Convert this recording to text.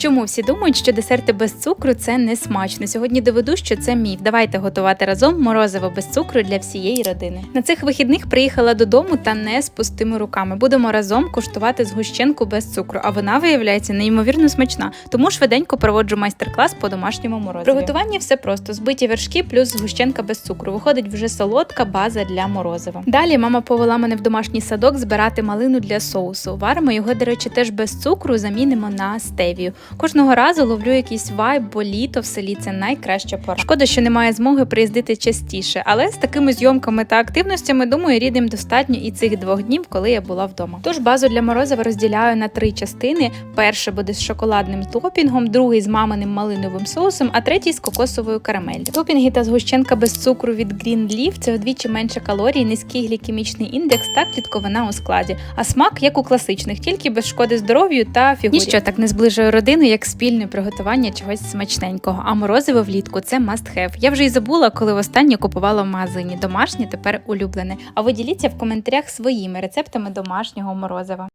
Чому всі думають, що десерти без цукру це не смачно? Сьогодні доведу, що це міф. Давайте готувати разом морозиво без цукру для всієї родини. На цих вихідних приїхала додому та не з пустими руками. Будемо разом куштувати згущенку без цукру, а вона виявляється неймовірно смачна. Тому швиденько проводжу майстер-клас по домашньому морозиву. При готуванні все просто: збиті вершки плюс згущенка без цукру. Виходить вже солодка база для морозива. Далі мама повела мене в домашній садок збирати малину для соусу. Варимо його, до речі, теж без цукру, замінимо на стевію. Кожного разу ловлю якийсь вайб, бо літо в селі це найкраща пора. Шкода, що немає змоги приїздити частіше, але з такими зйомками та активностями, думаю, рідним достатньо і цих двох днів, коли я була вдома. Тож базу для морозива розділяю на три частини: перше буде з шоколадним топінгом, другий з маминим малиновим соусом, а третій з кокосовою карамеллю. Топінги та згущенка без цукру від Green Leaf – це вдвічі менше калорій, низький глікемічний індекс та клітковина у складі. А смак як у класичних, тільки без шкоди здоров'ю та фігурі. Ніщо так не зближує родину, як спільне приготування чогось смачненького. А морозиво влітку це must have. Я вже й забула, коли востаннє купувала в магазині. Домашнє тепер улюблене. А ви діліться в коментарях своїми рецептами домашнього морозива.